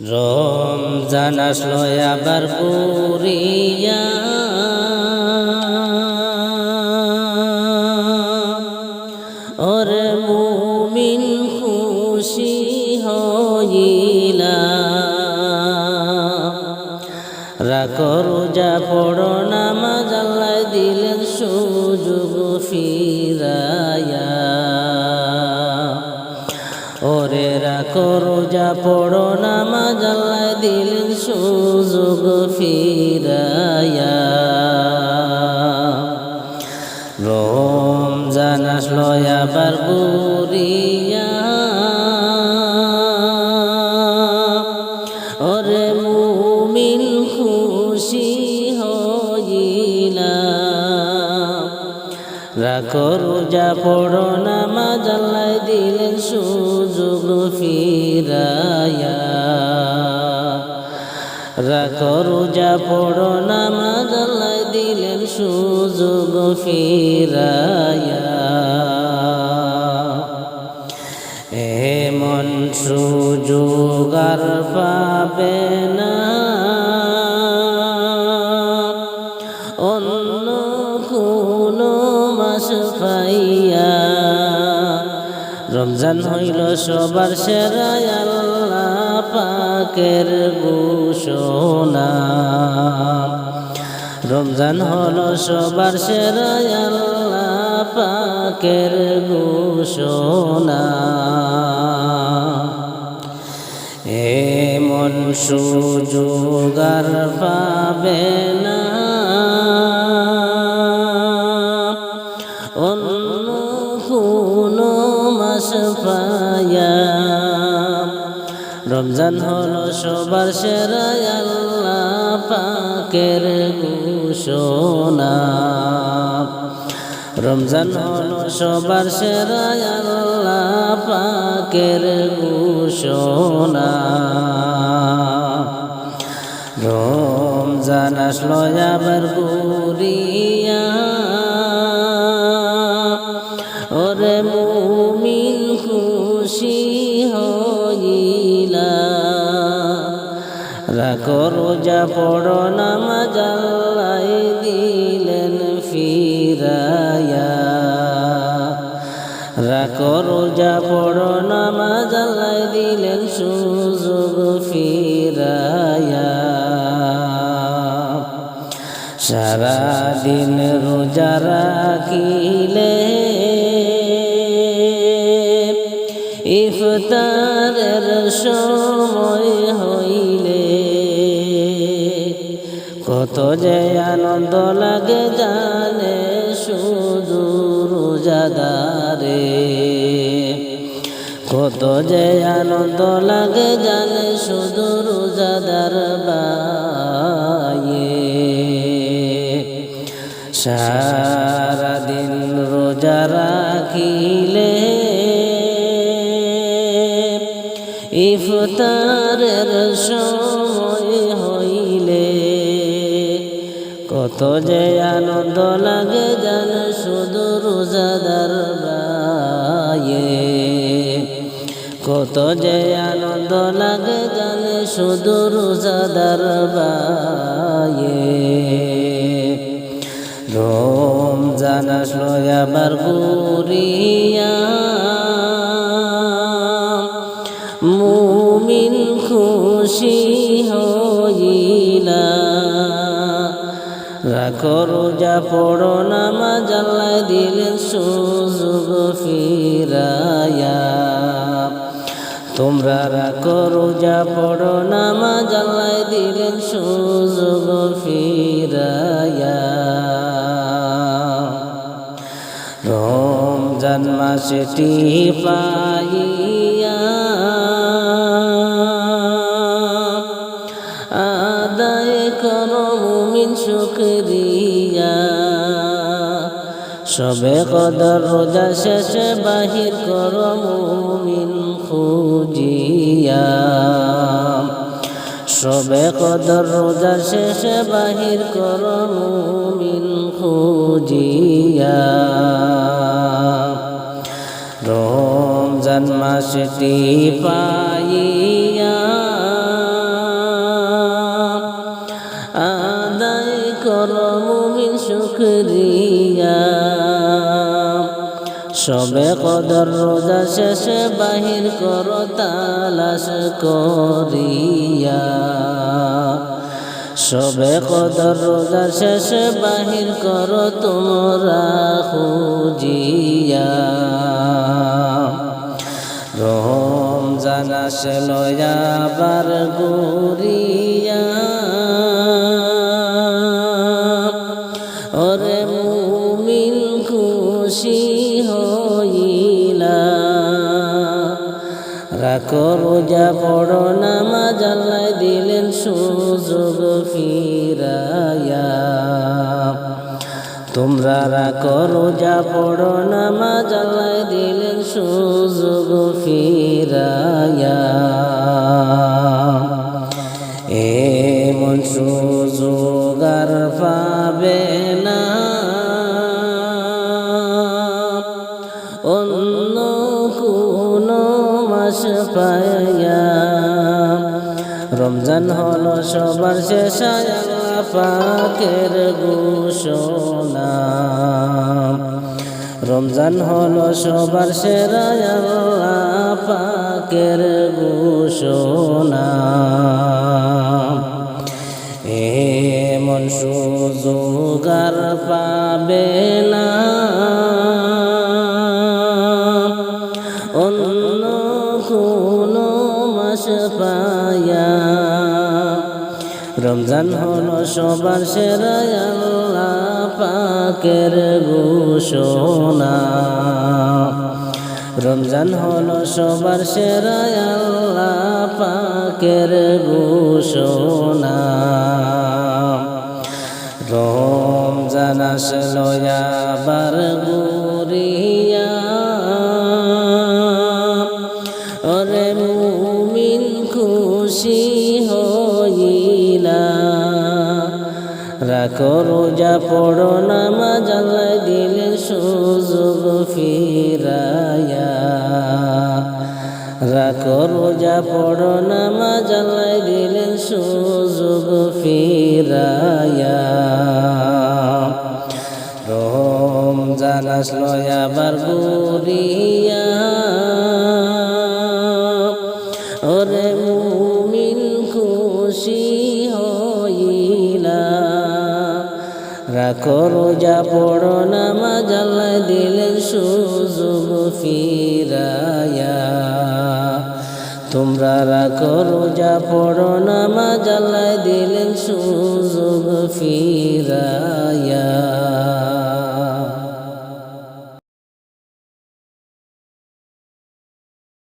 রমজান আসলো আবার পুরিয়া ওরে মুমিন খুশি হইলা। রাখো রোজা, পড়ো নামাজ দিলেন সুযোগ ফিরায়া রোজা পড়ো নামাজ আল্লাহ দিলেন সুযোগ ফিরায়া রমজান আসলো আবার বুড়িয়া। ওরে মুমিন খুশি রাখো রোজা পড়ো, নামাজ আল্লাহ দিলেন সুযোগ ফিরায়া রাখো রোজা পড়ো, নামাজ আল্লাহ দিলেন সুযোগ ফিরায়া এমন সুযোগ আর পাবে রমজান হইল সবার সেরা আল্লাহ পাকের ঘোষণা। রমজান হলো সবার সেরা আল্লাহ পাকের ঘোষণা। এমন সুযোগ আর পাবে রমজান হলো সবার সেরা আল্লাহ পাকের ঘোষণা। রমজান হলো সবার সেরা আল্লাহ পাকের ঘোষণা। রমজান আসলো আবার গুরিয়া রাখো রোজা পড়ো, নামাজ আল্লাহ দিলেন ফিরায়া রাখো রোজা পড়ো, নামাজ আল্লাহ দিলেন সুযোগ ফিরায়া সারা দিন রোজা রাখিলে ইফতারের সময় কত যে আনন্দ লাগে জানে শুধু রোজাদারে। কত যে আনন্দ লাগে জানে শুধু রোজাদার বায়ে। সারাদিন রোজা রাখিলে ইফতারের সময় কত যে আনন্দ লাগে জান শুধু রোজাদার বায়ে। কত যে আনন্দ লাগে জানে শুধু রোজাদার বায়ে। রমজান আসলো আবার গুরিয়া। মুমিন খুশি হইলা রোজা পড়ো, নামাজ আল্লাহ দিলেন সুযোগ ফিরায়া তোমরা রাখো রোজা পড়ো, নামাজ আল্লাহ দিলেন সুযোগ ফিরায়া রমজান মাসটি পাইয়া সবে কদর রোজা শেষে বাহির করো মুমিন খুজিয়া। সবে কদর রোজা শেষে বাহির করো মুমিন খুজিয়া। রমজান পাইয়া সবে কদর রোজা শেষে বাহির করো, তালাশ করিয়া। সবে কদর রোজা শেষে বাহির করো, তোমরা খুঁজিয়া। রহম জানাস লয়াবার গুরিয়া রাখো রোজা, পড়ো নামাজ, আল্লাহ দিলেন সুযোগ ফিরায়া তোমরা রাখো রোজা, পড়ো নামাজ, আল্লাহ দিলেন সুযোগ ফিরায়া এমন সুযোগ অন্য কোনো মাস পায়া রমজান হলো সবার শেষ পাকের ঘোষণা। রমজান হলো সবার সেরা পাকের ঘোষণা। এমন সুযোগ আর পাবে অন্য কোনো মাস পায়া। রমজান হলো সবার সেরা পাকের ঘোষণা। রমজান হলো সবার সেরা পাকের ঘোষণা। রমজান আসলো আবার গুরিয়া খুশি হইলা। রাখো রোজা, পড়ো নামাজ, আল্লাহ দিলে সুযোগ ফিরায়া রাখো রোজা, পড়ো নামাজ, আল্লাহ দিলে সুযোগ ফিরায়া রমজান আসলো আবার গুরিয়া ওরে খুশি হইলা। রাখো রোজা, পড়ো নামাজ, আল্লাহ দিলেন সুযোগ ফিরায়া তোমরা রাখো রোজা, পড়ো নামাজ, আল্লাহ দিলেন সুযোগ ফিরায়া